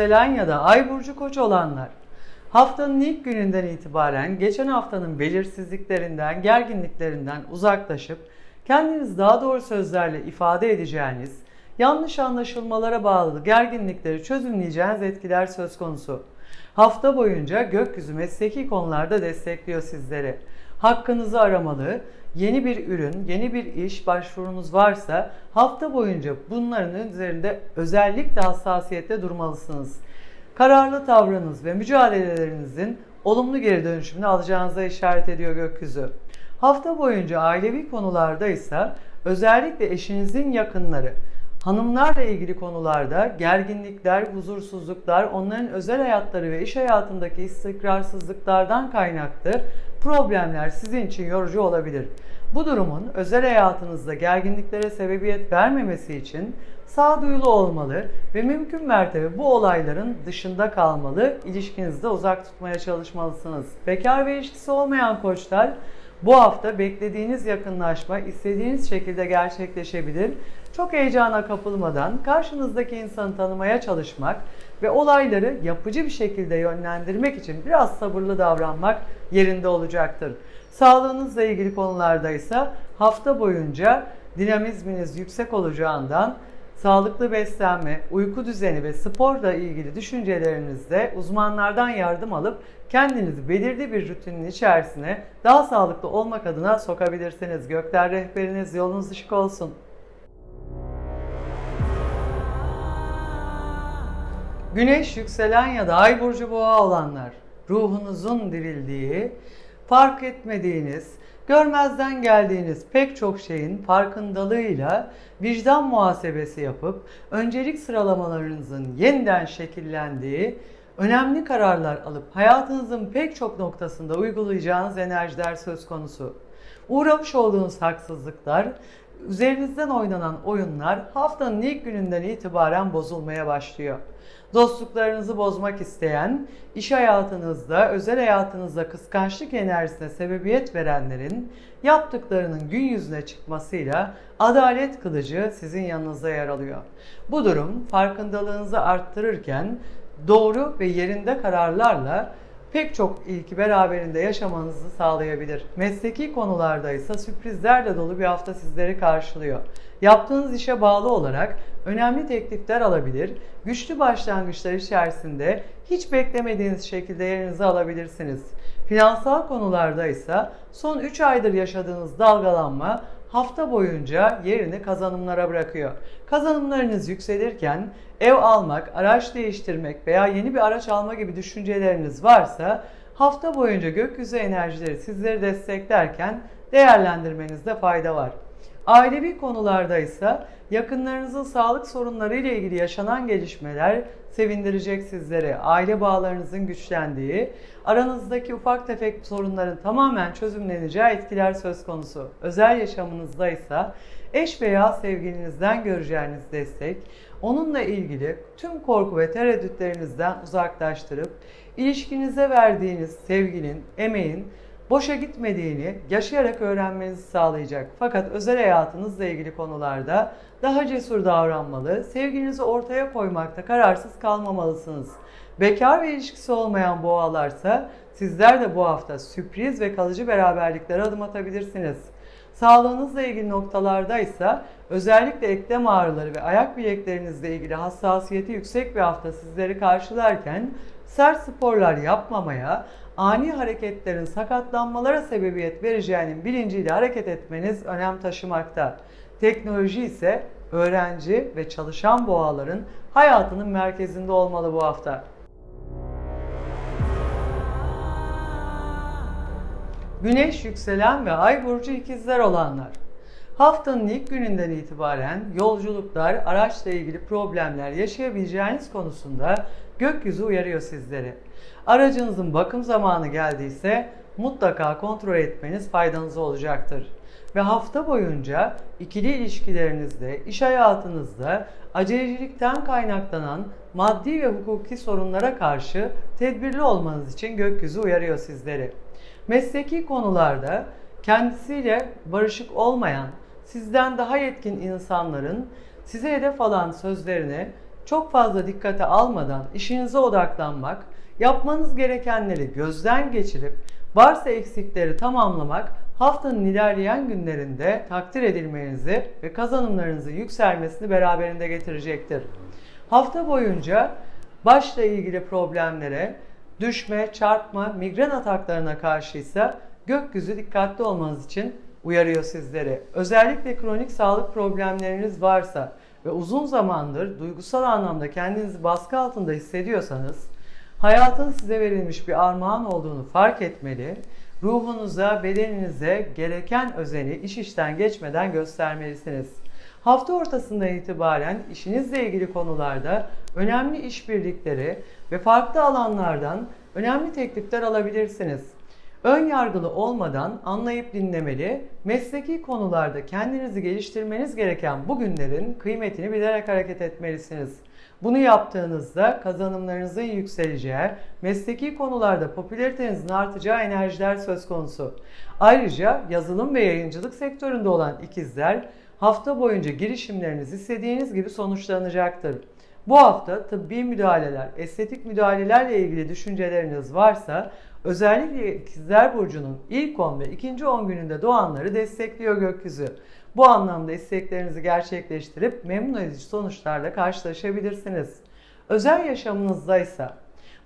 Yükselen ya da ay burcu koç olanlar. Haftanın ilk gününden itibaren geçen haftanın belirsizliklerinden, gerginliklerinden uzaklaşıp kendiniz daha doğru sözlerle ifade edeceğiniz, yanlış anlaşılmalara bağlı gerginlikleri çözümleyeceğiniz etkiler söz konusu. Hafta boyunca gökyüzü mesleki konularda destekliyor sizleri. Hakkınızı aramalı, yeni bir ürün, yeni bir iş başvurunuz varsa hafta boyunca bunların üzerinde özellikle hassasiyetle durmalısınız. Kararlı tavrınız ve mücadelelerinizin olumlu geri dönüşümünü alacağınıza işaret ediyor gökyüzü. Hafta boyunca ailevi konularda ise özellikle eşinizin yakınları, hanımlarla ilgili konularda gerginlikler, huzursuzluklar, onların özel hayatları ve iş hayatındaki istikrarsızlıklardan kaynaklı problemler sizin için yorucu olabilir. Bu durumun özel hayatınızda gerginliklere sebebiyet vermemesi için sağduyulu olmalı ve mümkün mertebe bu olayların dışında kalmalı, ilişkinizde uzak tutmaya çalışmalısınız. Bekar ve ilişkisi olmayan koçlar bu hafta beklediğiniz yakınlaşma istediğiniz şekilde gerçekleşebilir. Çok heyecana kapılmadan karşınızdaki insanı tanımaya çalışmak ve olayları yapıcı bir şekilde yönlendirmek için biraz sabırlı davranmak yerinde olacaktır. Sağlığınızla ilgili konularda ise hafta boyunca dinamizminiz yüksek olacağından sağlıklı beslenme, uyku düzeni ve sporla ilgili düşüncelerinizde uzmanlardan yardım alıp kendinizi belirli bir rutinin içerisine daha sağlıklı olmak adına sokabilirsiniz. Gökler rehberiniz yolunuz ışık olsun. Güneş, yükselen ya da ay burcu boğa olanlar, ruhunuzun dirildiği, fark etmediğiniz, görmezden geldiğiniz pek çok şeyin farkındalığıyla vicdan muhasebesi yapıp öncelik sıralamalarınızın yeniden şekillendiği, önemli kararlar alıp hayatınızın pek çok noktasında uygulayacağınız enerjiler söz konusu. Uğramış olduğunuz haksızlıklar, üzerinizden oynanan oyunlar haftanın ilk gününden itibaren bozulmaya başlıyor. Dostluklarınızı bozmak isteyen, iş hayatınızda, özel hayatınızda kıskançlık enerjisine sebebiyet verenlerin yaptıklarının gün yüzüne çıkmasıyla adalet kılıcı sizin yanınızda yer alıyor. Bu durum farkındalığınızı arttırırken doğru ve yerinde kararlarla pek çok ilki beraberinde yaşamanızı sağlayabilir. Mesleki konularda ise sürprizlerle dolu bir hafta sizleri karşılıyor. Yaptığınız işe bağlı olarak önemli teklifler alabilir, güçlü başlangıçlar içerisinde hiç beklemediğiniz şekilde yerinizi alabilirsiniz. Finansal konularda ise son 3 aydır yaşadığınız dalgalanma hafta boyunca yerini kazanımlara bırakıyor. Kazanımlarınız yükselirken ev almak, araç değiştirmek veya yeni bir araç alma gibi düşünceleriniz varsa hafta boyunca gökyüzü enerjileri sizleri desteklerken değerlendirmenizde fayda var. Ailevi konularda ise yakınlarınızın sağlık sorunları ile ilgili yaşanan gelişmeler sevindirecek sizleri. Aile bağlarınızın güçlendiği, aranızdaki ufak tefek sorunların tamamen çözümleneceği etkiler söz konusu. Özel yaşamınızda ise eş veya sevgilinizden göreceğiniz destek, onunla ilgili tüm korku ve tereddütlerinizden uzaklaştırıp ilişkinize verdiğiniz sevginin, emeğin boşa gitmediğini yaşayarak öğrenmenizi sağlayacak. Fakat özel hayatınızla ilgili konularda daha cesur davranmalı, sevginizi ortaya koymakta kararsız kalmamalısınız. Bekar ve ilişkisi olmayan boğalarsa sizler de bu hafta sürpriz ve kalıcı beraberliklere adım atabilirsiniz. Sağlığınızla ilgili noktalarda ise özellikle eklem ağrıları ve ayak bileklerinizle ilgili hassasiyeti yüksek bir hafta sizleri karşılarken sert sporlar yapmamaya, ani hareketlerin sakatlanmalara sebebiyet vereceğinin bilinciyle hareket etmeniz önem taşımakta. Teknoloji ise öğrenci ve çalışan boğaların hayatının merkezinde olmalı bu hafta. Güneş, yükselen ve ay burcu ikizler olanlar. Haftanın ilk gününden itibaren yolculuklar, araçla ilgili problemler yaşayabileceğiniz konusunda gökyüzü uyarıyor sizleri. Aracınızın bakım zamanı geldiyse mutlaka kontrol etmeniz faydanıza olacaktır. Ve hafta boyunca ikili ilişkilerinizde, iş hayatınızda acelecilikten kaynaklanan maddi ve hukuki sorunlara karşı tedbirli olmanız için gökyüzü uyarıyor sizleri. Mesleki konularda kendisiyle barışık olmayan, sizden daha yetkin insanların size hedef alan sözlerini çok fazla dikkate almadan işinize odaklanmak, yapmanız gerekenleri gözden geçirip varsa eksikleri tamamlamak haftanın ilerleyen günlerinde takdir edilmenizi ve kazanımlarınızın yükselmesini beraberinde getirecektir. Hafta boyunca başla ilgili problemlere, düşme, çarpma, migren ataklarına karşıysa gökyüzü dikkatli olmanız için uyarıyor sizleri. Özellikle kronik sağlık problemleriniz varsa ve uzun zamandır duygusal anlamda kendinizi baskı altında hissediyorsanız, hayatın size verilmiş bir armağan olduğunu fark etmeli, ruhunuza, bedeninize gereken özeni iş işten geçmeden göstermelisiniz. Hafta ortasından itibaren işinizle ilgili konularda önemli işbirlikleri ve farklı alanlardan önemli teklifler alabilirsiniz. Ön yargılı olmadan anlayıp dinlemeli, mesleki konularda kendinizi geliştirmeniz gereken bu günlerin kıymetini bilerek hareket etmelisiniz. Bunu yaptığınızda kazanımlarınızın yükseleceği, mesleki konularda popülaritenizin artacağı enerjiler söz konusu. Ayrıca yazılım ve yayıncılık sektöründe olan ikizler hafta boyunca girişimleriniz istediğiniz gibi sonuçlanacaktır. Bu hafta tıbbi müdahaleler, estetik müdahalelerle ilgili düşünceleriniz varsa özellikle İkizler Burcu'nun ilk 10 ve ikinci 10 gününde doğanları destekliyor gökyüzü. Bu anlamda isteklerinizi gerçekleştirip memnun edici sonuçlarla karşılaşabilirsiniz. Özel yaşamınızda ise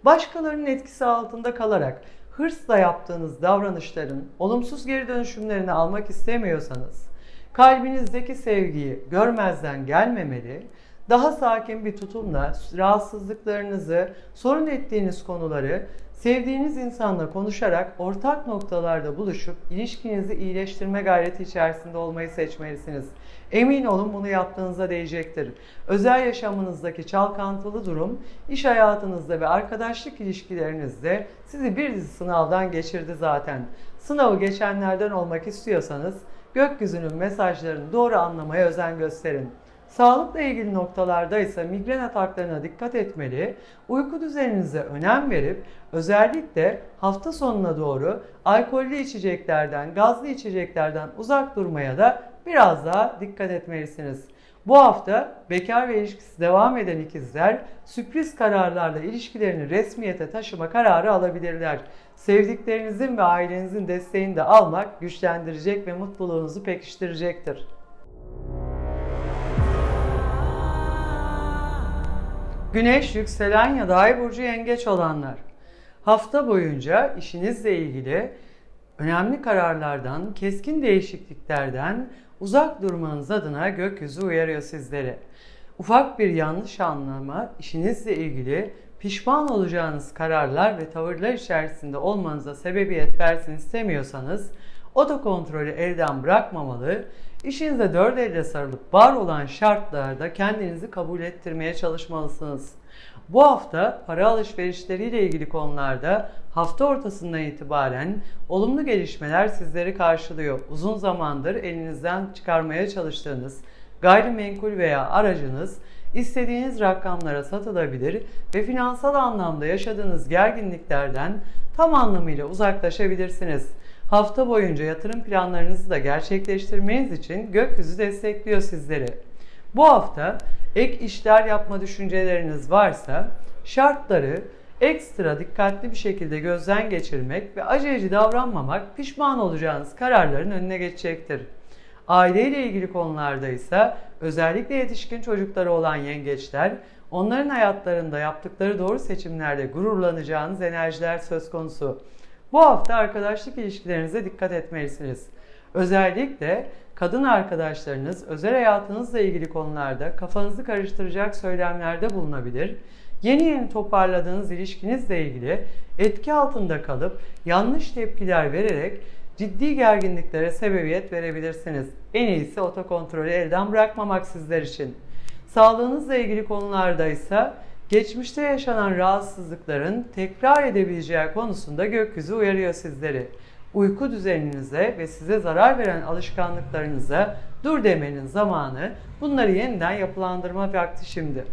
başkalarının etkisi altında kalarak hırsla yaptığınız davranışların olumsuz geri dönüşümlerini almak istemiyorsanız, kalbinizdeki sevgiyi görmezden gelmemeli, daha sakin bir tutumla rahatsızlıklarınızı, sorun ettiğiniz konuları sevdiğiniz insanla konuşarak ortak noktalarda buluşup ilişkinizi iyileştirme gayreti içerisinde olmayı seçmelisiniz. Emin olun bunu yaptığınıza değecektir. Özel yaşamınızdaki çalkantılı durum, iş hayatınızda ve arkadaşlık ilişkilerinizde sizi bir dizi sınavdan geçirdi zaten. Sınavı geçenlerden olmak istiyorsanız gökyüzünün mesajlarını doğru anlamaya özen gösterin. Sağlıkla ilgili noktalarda ise migren ataklarına dikkat etmeli, uyku düzeninize önem verip özellikle hafta sonuna doğru alkollü içeceklerden, gazlı içeceklerden uzak durmaya da biraz daha dikkat etmelisiniz. Bu hafta bekar ve ilişkisi devam eden ikizler sürpriz kararlarla ilişkilerini resmiyete taşıma kararı alabilirler. Sevdiklerinizin ve ailenizin desteğini de almak güçlendirecek ve mutluluğunuzu pekiştirecektir. Güneş, yükselen ya da ay burcu yengeç olanlar. Hafta boyunca işinizle ilgili önemli kararlardan, keskin değişikliklerden uzak durmanız adına gökyüzü uyarıyor sizleri. Ufak bir yanlış anlama işinizle ilgili pişman olacağınız kararlar ve tavırlar içerisinde olmanıza sebebiyet versin istemiyorsanız otokontrolü elden bırakmamalı, işinize dört elle sarılıp var olan şartlarda kendinizi kabul ettirmeye çalışmalısınız. Bu hafta para alışverişleriyle ilgili konularda hafta ortasından itibaren olumlu gelişmeler sizleri karşılıyor. Uzun zamandır elinizden çıkarmaya çalıştığınız gayrimenkul veya aracınız istediğiniz rakamlara satılabilir ve finansal anlamda yaşadığınız gerginliklerden tam anlamıyla uzaklaşabilirsiniz. Hafta boyunca yatırım planlarınızı da gerçekleştirmeniz için gökyüzü destekliyor sizleri. Bu hafta ek işler yapma düşünceleriniz varsa şartları ekstra dikkatli bir şekilde gözden geçirmek ve aceleci davranmamak pişman olacağınız kararların önüne geçecektir. Aileyle ilgili konularda ise özellikle yetişkin çocukları olan yengeçler onların hayatlarında yaptıkları doğru seçimlerle gururlanacağınız enerjiler söz konusu. Bu hafta arkadaşlık ilişkilerinize dikkat etmelisiniz. Özellikle kadın arkadaşlarınız özel hayatınızla ilgili konularda kafanızı karıştıracak söylemlerde bulunabilir. Yeni yeni toparladığınız ilişkinizle ilgili etki altında kalıp yanlış tepkiler vererek ciddi gerginliklere sebebiyet verebilirsiniz. En iyisi otokontrolü elden bırakmamak sizler için. Sağlığınızla ilgili konularda ise geçmişte yaşanan rahatsızlıkların tekrar edebileceği konusunda gökyüzü uyarıyor sizleri. Uyku düzeninize ve size zarar veren alışkanlıklarınıza dur demenin zamanı, bunları yeniden yapılandırma vakti şimdi.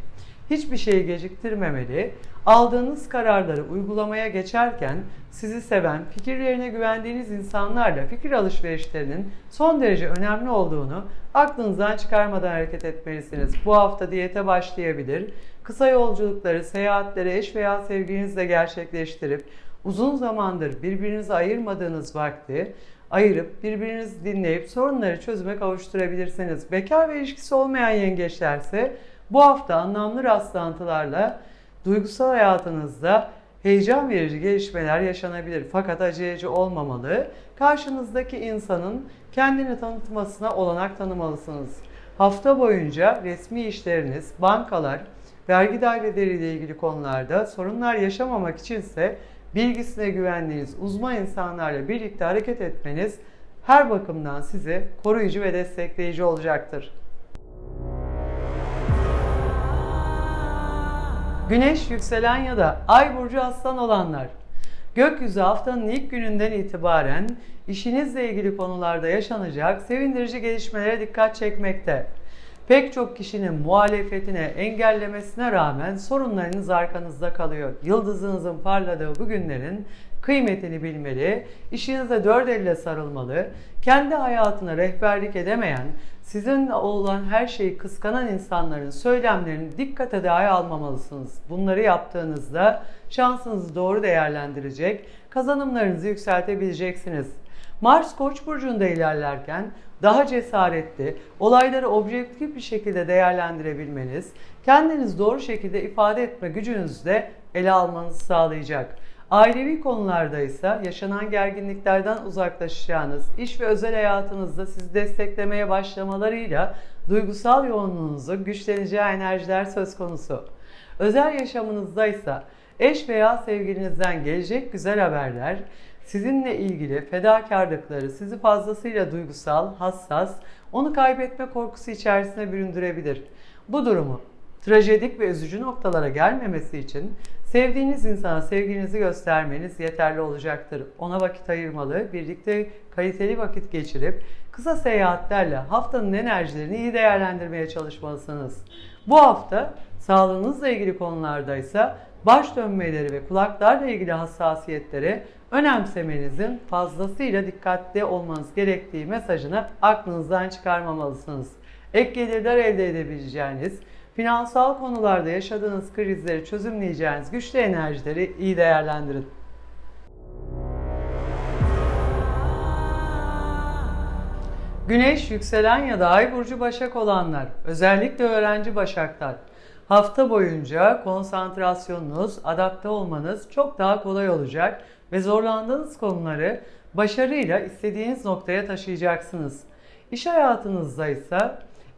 Hiçbir şeyi geciktirmemeli, aldığınız kararları uygulamaya geçerken sizi seven, fikirlerine güvendiğiniz insanlarla fikir alışverişlerinin son derece önemli olduğunu aklınızdan çıkarmadan hareket etmelisiniz. Bu hafta diyete başlayabilir, kısa yolculukları, seyahatleri eş veya sevgilinizle gerçekleştirip uzun zamandır birbirinize ayırmadığınız vakti ayırıp birbirinizi dinleyip sorunları çözüme kavuşturabilirsiniz. Bekar ve ilişkisi olmayan yengeçlerse bu hafta anlamlı rastlantılarla duygusal hayatınızda heyecan verici gelişmeler yaşanabilir. Fakat aceleci olmamalı. Karşınızdaki insanın kendini tanıtmasına olanak tanımalısınız. Hafta boyunca resmi işleriniz, bankalar, vergi daireleriyle ilgili konularda sorunlar yaşamamak içinse bilgisine güvendiğiniz uzman insanlarla birlikte hareket etmeniz her bakımdan size koruyucu ve destekleyici olacaktır. Güneş, yükselen ya da ay burcu aslan olanlar. Gökyüzü haftanın ilk gününden itibaren işinizle ilgili konularda yaşanacak sevindirici gelişmelere dikkat çekmekte. Pek çok kişinin muhalefetine, engellemesine rağmen sorunlarınız arkanızda kalıyor. Yıldızınızın parladığı bu günlerin kıymetini bilmeli, işinize dört elle sarılmalı, kendi hayatına rehberlik edemeyen, sizin olan her şeyi kıskanan insanların söylemlerini dikkate dahi almamalısınız. Bunları yaptığınızda şansınızı doğru değerlendirecek, kazanımlarınızı yükseltebileceksiniz. Mars Koç burcunda ilerlerken daha cesaretli, olayları objektif bir şekilde değerlendirebilmeniz, kendinizi doğru şekilde ifade etme gücünüzü de ele almanızı sağlayacak. Ailevi konularda ise yaşanan gerginliklerden uzaklaşacağınız, iş ve özel hayatınızda sizi desteklemeye başlamalarıyla duygusal yoğunluğunuzun güçleneceği enerjiler söz konusu. Özel yaşamınızda ise eş veya sevgilinizden gelecek güzel haberler, sizinle ilgili fedakarlıkları sizi fazlasıyla duygusal, hassas, onu kaybetme korkusu içerisine büründürebilir. Bu durumu trajedik ve üzücü noktalara gelmemesi için sevdiğiniz insana sevginizi göstermeniz yeterli olacaktır. Ona vakit ayırmalı, birlikte kaliteli vakit geçirip kısa seyahatlerle haftanın enerjilerini iyi değerlendirmeye çalışmalısınız. Bu hafta sağlığınızla ilgili konularda ise baş dönmeleri ve kulaklarla ilgili hassasiyetleri önemsemenizin fazlasıyla dikkatli olmanız gerektiği mesajını aklınızdan çıkarmamalısınız. Ek gelirler elde edebileceğiniz, finansal konularda yaşadığınız krizleri çözümleyeceğiniz güçlü enerjileri iyi değerlendirin. Güneş, yükselen ya da ay burcu başak olanlar, özellikle öğrenci başaklar, hafta boyunca konsantrasyonunuz, adapte olmanız çok daha kolay olacak ve zorlandığınız konuları başarıyla istediğiniz noktaya taşıyacaksınız. İş hayatınızda ise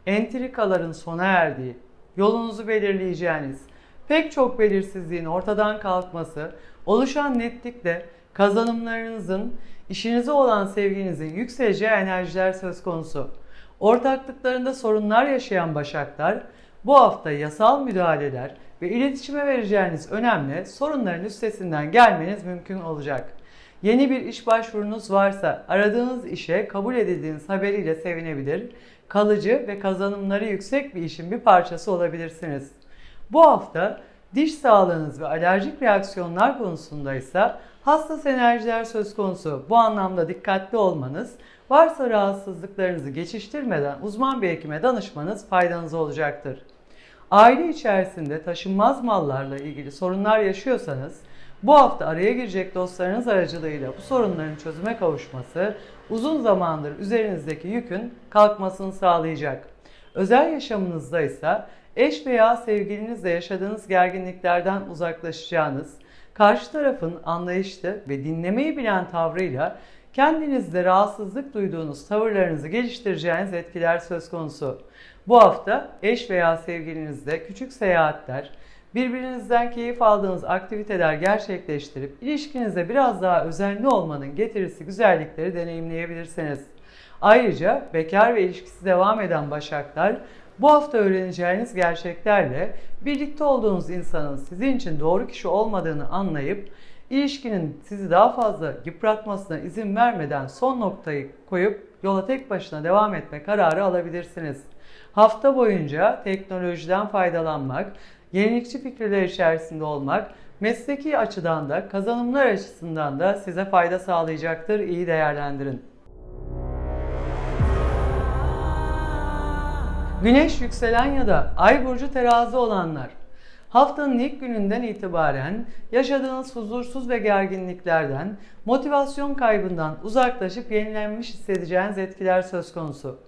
entrikaların sona erdiği, yolunuzu belirleyeceğiniz, pek çok belirsizliğin ortadan kalkması, oluşan netlikle kazanımlarınızın, işinize olan sevginizin yükseleceği enerjiler söz konusu. Ortaklıklarında sorunlar yaşayan başaklar, bu hafta yasal müdahaleler ve iletişime vereceğiniz önemli sorunların üstesinden gelmeniz mümkün olacak. Yeni bir iş başvurunuz varsa aradığınız işe kabul edildiğiniz haberiyle sevinebilir, kalıcı ve kazanımları yüksek bir işin bir parçası olabilirsiniz. Bu hafta diş sağlığınız ve alerjik reaksiyonlar konusunda ise hassas enerjiler söz konusu. Bu anlamda dikkatli olmanız, varsa rahatsızlıklarınızı geçiştirmeden uzman bir hekime danışmanız faydanıza olacaktır. Aile içerisinde taşınmaz mallarla ilgili sorunlar yaşıyorsanız bu hafta araya girecek dostlarınız aracılığıyla bu sorunların çözüme kavuşması uzun zamandır üzerinizdeki yükün kalkmasını sağlayacak. Özel yaşamınızda ise eş veya sevgilinizle yaşadığınız gerginliklerden uzaklaşacağınız, karşı tarafın anlayışlı ve dinlemeyi bilen tavrıyla kendinizde rahatsızlık duyduğunuz tavırlarınızı geliştireceğiniz etkiler söz konusu. Bu hafta eş veya sevgilinizle küçük seyahatler, birbirinizden keyif aldığınız aktiviteler gerçekleştirip ilişkinizde biraz daha özenli olmanın getirisi güzellikleri deneyimleyebilirsiniz. Ayrıca bekar ve ilişkisi devam eden başaklar bu hafta öğreneceğiniz gerçeklerle birlikte olduğunuz insanın sizin için doğru kişi olmadığını anlayıp ilişkinin sizi daha fazla yıpratmasına izin vermeden son noktayı koyup yola tek başına devam etme kararı alabilirsiniz. Hafta boyunca teknolojiden faydalanmak, yenilikçi fikirler içerisinde olmak, mesleki açıdan da kazanımlar açısından da size fayda sağlayacaktır. İyi değerlendirin. Güneş yükselen ya da ay burcu terazi olanlar. Haftanın ilk gününden itibaren yaşadığınız huzursuz ve gerginliklerden, motivasyon kaybından uzaklaşıp yenilenmiş hissedeceğiniz etkiler söz konusu.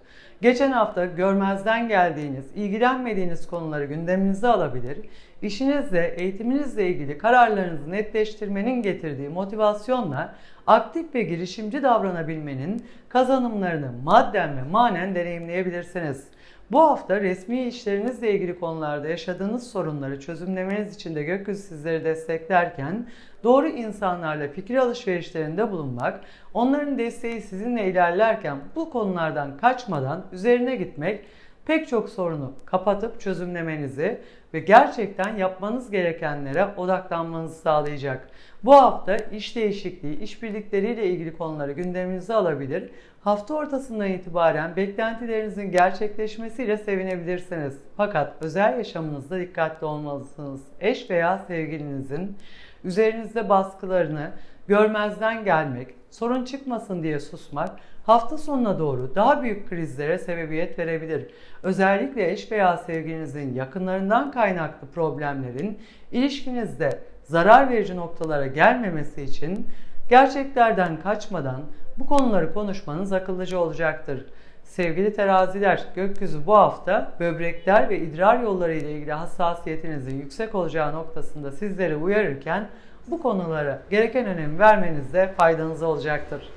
Geçen hafta görmezden geldiğiniz, ilgilenmediğiniz konuları gündeminize alabilir, işinizle, eğitiminizle ilgili kararlarınızı netleştirmenin getirdiği motivasyonla aktif ve girişimci davranabilmenin kazanımlarını madden ve manen deneyimleyebilirsiniz. Bu hafta resmi işlerinizle ilgili konularda yaşadığınız sorunları çözümlemeniz için de gökyüzü sizleri desteklerken doğru insanlarla fikir alışverişlerinde bulunmak, onların desteği sizinle ilerlerken bu konulardan kaçmadan üzerine gitmek pek çok sorunu kapatıp çözümlemenizi ve gerçekten yapmanız gerekenlere odaklanmanızı sağlayacak. Bu hafta iş değişikliği, işbirlikleriyle ilgili konuları gündeminize alabilir. Hafta ortasından itibaren beklentilerinizin gerçekleşmesiyle sevinebilirsiniz. Fakat özel yaşamınızda dikkatli olmalısınız. Eş veya sevgilinizin üzerinizde baskılarını görmezden gelmek, sorun çıkmasın diye susmak hafta sonuna doğru daha büyük krizlere sebebiyet verebilir. Özellikle eş veya sevgilinizin yakınlarından kaynaklı problemlerin ilişkinizde zarar verici noktalara gelmemesi için gerçeklerden kaçmadan bu konuları konuşmanız akıllıca olacaktır. Sevgili teraziler, gökyüzü bu hafta böbrekler ve idrar yolları ile ilgili hassasiyetinizin yüksek olacağı noktasında sizleri uyarırken bu konulara gereken önem vermenizde faydanız olacaktır.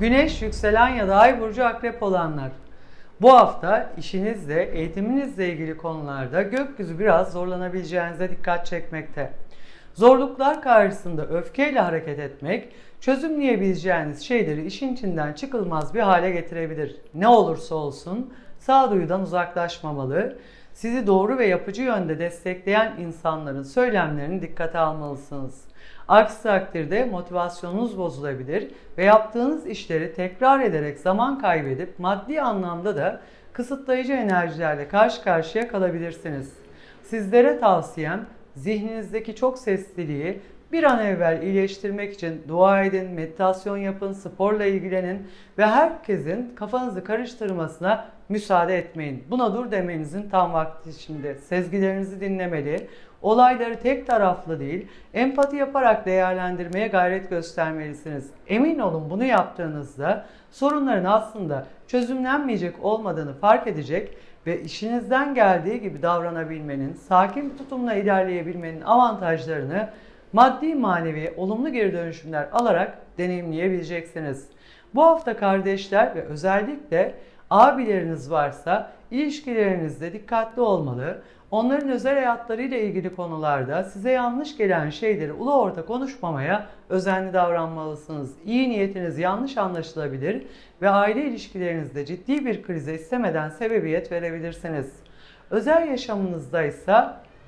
Güneş, yükselen ya da ay burcu akrep olanlar. Bu hafta işinizle, eğitiminizle ilgili konularda gökyüzü biraz zorlanabileceğinize dikkat çekmekte. Zorluklar karşısında öfkeyle hareket etmek, çözümleyebileceğiniz şeyleri işin içinden çıkılmaz bir hale getirebilir. Ne olursa olsun sağduyudan uzaklaşmamalı, sizi doğru ve yapıcı yönde destekleyen insanların söylemlerini dikkate almalısınız. Aksi takdirde motivasyonunuz bozulabilir ve yaptığınız işleri tekrar ederek zaman kaybedip maddi anlamda da kısıtlayıcı enerjilerle karşı karşıya kalabilirsiniz. Sizlere tavsiyem zihninizdeki çok sesliliği bir an evvel iyileştirmek için dua edin, meditasyon yapın, sporla ilgilenin ve herkesin kafanızı karıştırmasına müsaade etmeyin. Buna dur demenizin tam vakti şimdi. Sezgilerinizi dinlemeli, olayları tek taraflı değil, empati yaparak değerlendirmeye gayret göstermelisiniz. Emin olun bunu yaptığınızda sorunların aslında çözümlenmeyecek olmadığını fark edecek ve işinizden geldiği gibi davranabilmenin, sakin tutumla ilerleyebilmenin avantajlarını maddi manevi olumlu geri dönüşümler alarak deneyimleyebileceksiniz. Bu hafta kardeşler ve özellikle abileriniz varsa ilişkilerinizde dikkatli olmalı. Onların özel hayatlarıyla ilgili konularda size yanlış gelen şeyleri ulu orta konuşmamaya özenli davranmalısınız. İyi niyetiniz yanlış anlaşılabilir ve aile ilişkilerinizde ciddi bir krize istemeden sebebiyet verebilirsiniz. Özel yaşamınızda ise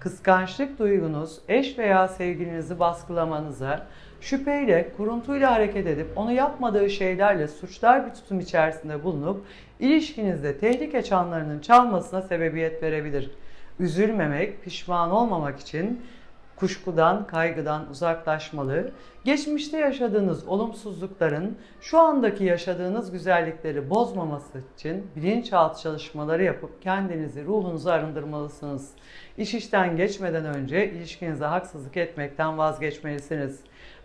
kıskançlık duygunuz eş veya sevgilinizi baskılamanıza, şüpheyle, kuruntuyla hareket edip onu yapmadığı şeylerle suçlar bir tutum içerisinde bulunup ilişkinizde tehlike çanlarının çalmasına sebebiyet verebilir. Üzülmemek, pişman olmamak için kuşkudan, kaygıdan uzaklaşmalı, geçmişte yaşadığınız olumsuzlukların şu andaki yaşadığınız güzellikleri bozmaması için bilinçaltı çalışmaları yapıp kendinizi, ruhunuzu arındırmalısınız. İş işten geçmeden önce ilişkinize haksızlık etmekten vazgeçmelisiniz.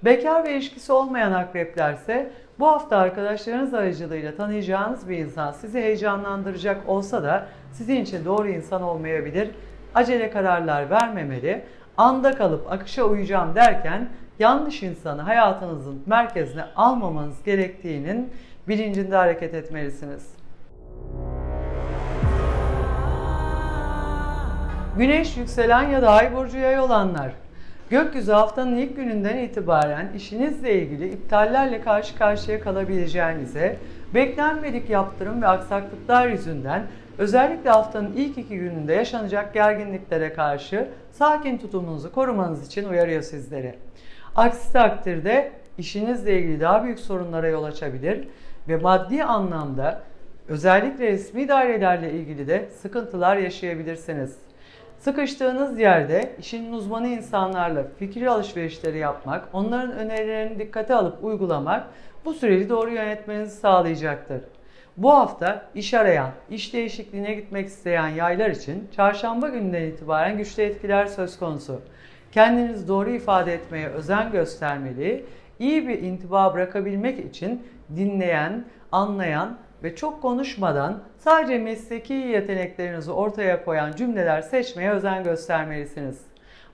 Bekar ve ilişkisi olmayan akreplerse bu hafta arkadaşlarınız aracılığıyla tanıyacağınız bir insan sizi heyecanlandıracak olsa da sizin için doğru insan olmayabilir. Acele kararlar vermemeli, anda kalıp akışa uyacağım derken yanlış insanı hayatınızın merkezine almamanız gerektiğinin bilincinde hareket etmelisiniz. Güneş, yükselen ya da ay burcu yay olanlar. Gökyüzü haftanın ilk gününden itibaren işinizle ilgili iptallerle karşı karşıya kalabileceğinize, beklenmedik yaptırım ve aksaklıklar yüzünden özellikle haftanın ilk iki gününde yaşanacak gerginliklere karşı sakin tutumunuzu korumanız için uyarıyor sizleri. Aksi takdirde işinizle ilgili daha büyük sorunlara yol açabilir. ve maddi anlamda özellikle resmi dairelerle ilgili de sıkıntılar yaşayabilirsiniz. Sıkıştığınız yerde işin uzmanı insanlarla fikir alışverişleri yapmak, onların önerilerini dikkate alıp uygulamak bu süreci doğru yönetmenizi sağlayacaktır. Bu hafta iş arayan, iş değişikliğine gitmek isteyen yaylar için çarşamba gününden itibaren güçlü etkiler söz konusu. Kendinizi doğru ifade etmeye özen göstermeli, iyi bir intiba bırakabilmek için dinleyen, anlayan ve çok konuşmadan sadece mesleki yeteneklerinizi ortaya koyan cümleler seçmeye özen göstermelisiniz.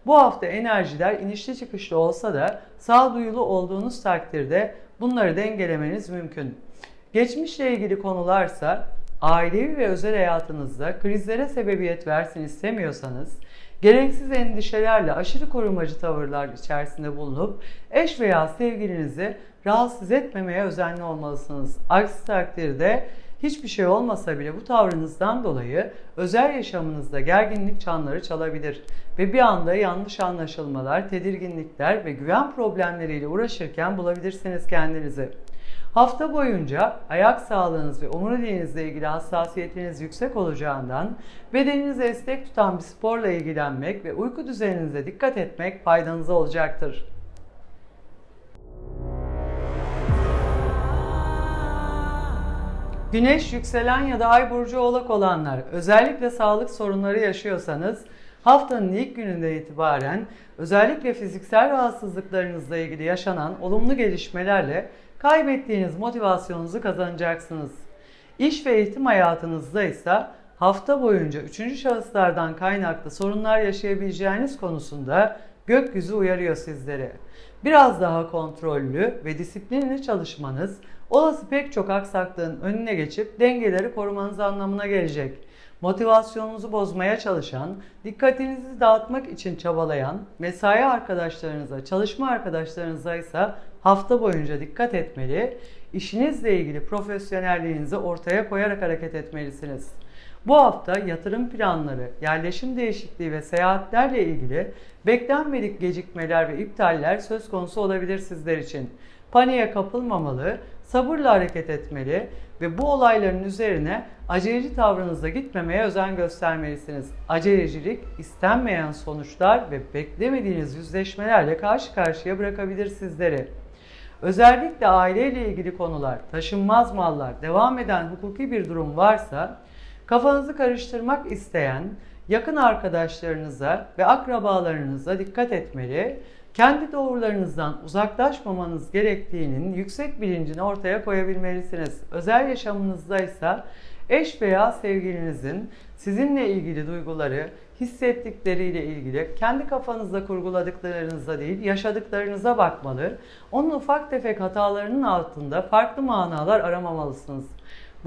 Bu hafta enerjiler inişli çıkışlı olsa da sağduyulu olduğunuz takdirde bunları dengelemeniz mümkün. Geçmişle ilgili konularsa ailevi ve özel hayatınızda krizlere sebebiyet versin istemiyorsanız gereksiz endişelerle aşırı korumacı tavırlar içerisinde bulunup eş veya sevgilinizi rahatsız etmemeye özenli olmalısınız. Aksi takdirde hiçbir şey olmasa bile bu tavrınızdan dolayı özel yaşamınızda gerginlik çanları çalabilir ve bir anda yanlış anlaşılmalar, tedirginlikler ve güven problemleriyle uğraşırken bulabilirsiniz kendinizi. Hafta boyunca ayak sağlığınız ve omuriliğinizle ilgili hassasiyetiniz yüksek olacağından bedeninizi esnek tutan bir sporla ilgilenmek ve uyku düzeninize dikkat etmek faydanıza olacaktır. Güneş, yükselen ya da ay burcu oğlak olanlar özellikle sağlık sorunları yaşıyorsanız haftanın ilk gününden itibaren özellikle fiziksel rahatsızlıklarınızla ilgili yaşanan olumlu gelişmelerle kaybettiğiniz motivasyonunuzu kazanacaksınız. İş ve eğitim hayatınızda ise hafta boyunca üçüncü şahıslardan kaynaklı sorunlar yaşayabileceğiniz konusunda gökyüzü uyarıyor sizleri. Biraz daha kontrollü ve disiplinli çalışmanız olası pek çok aksaklığın önüne geçip dengeleri korumanız anlamına gelecek. Motivasyonunuzu bozmaya çalışan, dikkatinizi dağıtmak için çabalayan, mesai arkadaşlarınıza, çalışma arkadaşlarınıza ise hafta boyunca dikkat etmeli, işinizle ilgili profesyonelliğinizi ortaya koyarak hareket etmelisiniz. Bu hafta yatırım planları, yerleşim değişikliği ve seyahatlerle ilgili beklenmedik gecikmeler ve iptaller söz konusu olabilir sizler için. Paniğe kapılmamalı, sabırla hareket etmeli ve bu olayların üzerine aceleci tavrınızda gitmemeye özen göstermelisiniz. Acelecilik istenmeyen sonuçlar ve beklemediğiniz yüzleşmelerle karşı karşıya bırakabilir sizleri. Özellikle aileyle ilgili konular, taşınmaz mallar, devam eden hukuki bir durum varsa kafanızı karıştırmak isteyen yakın arkadaşlarınıza ve akrabalarınıza dikkat etmeli, kendi doğrularınızdan uzaklaşmamanız gerektiğinin yüksek bilincini ortaya koyabilmelisiniz. Özel yaşamınızda ise eş veya sevgilinizin sizinle ilgili duyguları, hissettikleriyle ilgili kendi kafanızda kurguladıklarınıza değil yaşadıklarınıza bakmalı. Onun ufak tefek hatalarının altında farklı manalar aramamalısınız.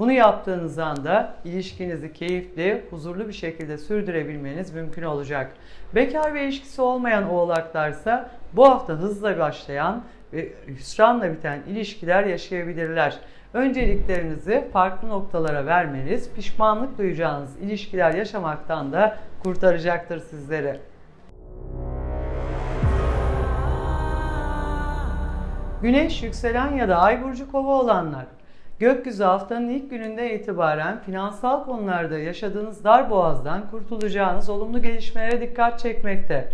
Bunu yaptığınız anda ilişkinizi keyifli, huzurlu bir şekilde sürdürebilmeniz mümkün olacak. Bekar ve ilişkisi olmayan oğlaklarsa bu hafta hızla başlayan ve hüsranla biten ilişkiler yaşayabilirler. Önceliklerinizi farklı noktalara vermeniz pişmanlık duyacağınız ilişkiler yaşamaktan da kurtaracaktır sizleri. Güneş, yükselen ya da ay burcu kova olanlar Gökyüzü haftanın ilk gününden itibaren finansal konularda yaşadığınız dar boğazdan kurtulacağınız olumlu gelişmelere dikkat çekmekte.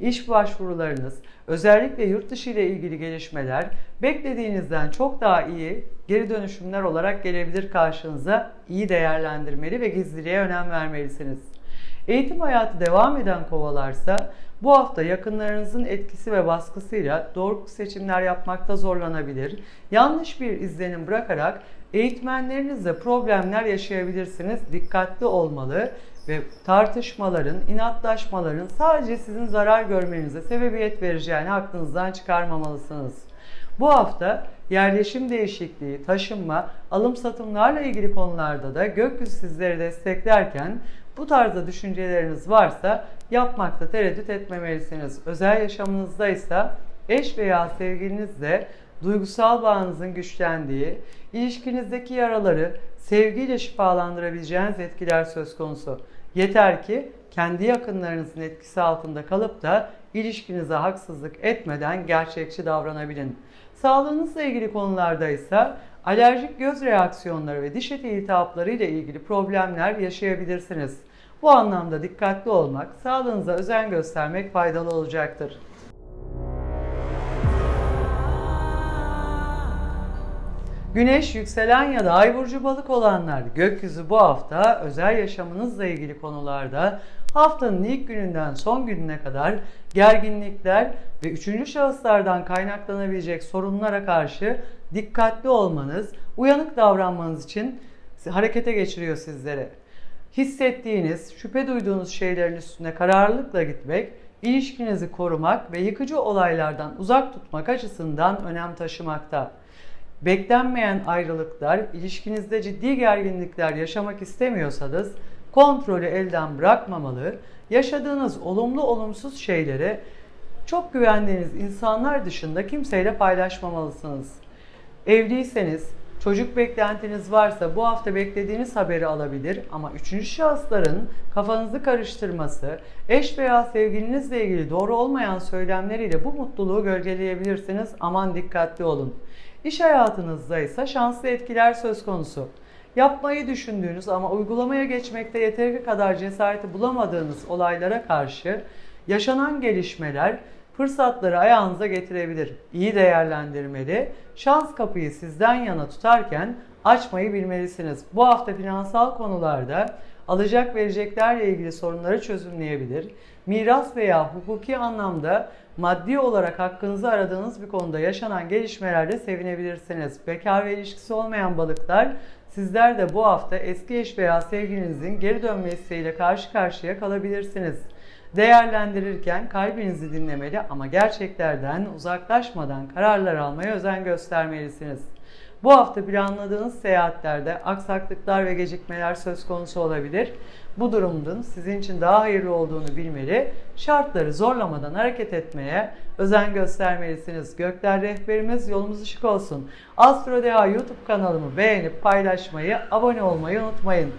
İş başvurularınız, özellikle yurt dışı ile ilgili gelişmeler beklediğinizden çok daha iyi geri dönüşümler olarak gelebilir karşınıza. İyi değerlendirmeli ve gizliliğe önem vermelisiniz. Eğitim hayatı devam eden kovalarsa bu hafta yakınlarınızın etkisi ve baskısıyla doğru seçimler yapmakta zorlanabilir. Yanlış bir izlenim bırakarak eğitmenlerinizle problemler yaşayabilirsiniz. Dikkatli olmalı ve tartışmaların, inatlaşmaların sadece sizin zarar görmenize sebebiyet vereceğini aklınızdan çıkarmamalısınız. Bu hafta yerleşim değişikliği, taşınma, alım satımlarla ilgili konularda da gökyüzü sizleri desteklerken bu tarzda düşünceleriniz varsa yapmakta tereddüt etmemelisiniz. Özel yaşamınızda ise eş veya sevgilinizle duygusal bağınızın güçlendiği, ilişkinizdeki yaraları sevgiyle şifalandırabileceğiniz etkiler söz konusu. Yeter ki kendi yakınlarınızın etkisi altında kalıp da ilişkinize haksızlık etmeden gerçekçi davranabilin. Sağlığınızla ilgili konularda ise alerjik göz reaksiyonları ve diş eti iltihapları ile ilgili problemler yaşayabilirsiniz. Bu anlamda dikkatli olmak, sağlığınıza özen göstermek faydalı olacaktır. Güneş, yükselen ya da ay burcu balık olanlar gökyüzü bu hafta özel yaşamınızla ilgili konularda haftanın ilk gününden son gününe kadar gerginlikler ve üçüncü şahıslardan kaynaklanabilecek sorunlara karşı dikkatli olmanız, uyanık davranmanız için harekete geçiriyor sizlere. Hissettiğiniz, şüphe duyduğunuz şeylerin üstüne kararlılıkla gitmek, ilişkinizi korumak ve yıkıcı olaylardan uzak tutmak açısından önem taşımakta. Beklenmeyen ayrılıklar, ilişkinizde ciddi gerginlikler yaşamak istemiyorsanız kontrolü elden bırakmamalı, yaşadığınız olumlu olumsuz şeyleri çok güvendiğiniz insanlar dışında kimseyle paylaşmamalısınız. Evliyseniz, çocuk beklentiniz varsa bu hafta beklediğiniz haberi alabilir ama üçüncü şahısların kafanızı karıştırması, eş veya sevgilinizle ilgili doğru olmayan söylemleriyle bu mutluluğu gölgeleyebilirsiniz. Aman dikkatli olun. İş hayatınızda ise şanslı etkiler söz konusu. Yapmayı düşündüğünüz ama uygulamaya geçmekte yeteri kadar cesareti bulamadığınız olaylara karşı yaşanan gelişmeler fırsatları ayağınıza getirebilir. İyi değerlendirmeli, şans kapıyı sizden yana tutarken açmayı bilmelisiniz. Bu hafta finansal konularda alacak vereceklerle ilgili sorunları çözümleyebilir. Miras veya hukuki anlamda maddi olarak hakkınızı aradığınız bir konuda yaşanan gelişmelerde sevinebilirsiniz. Bekar ve ilişkisi olmayan balıklar sizler de bu hafta eski eş veya sevgilinizin geri dönme isteğiyle karşı karşıya kalabilirsiniz. Değerlendirirken kalbinizi dinlemeli ama gerçeklerden uzaklaşmadan kararlar almaya özen göstermelisiniz. Bu hafta planladığınız seyahatlerde aksaklıklar ve gecikmeler söz konusu olabilir. Bu durumun sizin için daha hayırlı olduğunu bilmeli, şartları zorlamadan hareket etmeye özen göstermelisiniz. Gökler rehberimiz yolumuz ışık olsun. Astro Deha YouTube kanalımı beğenip paylaşmayı, abone olmayı unutmayın.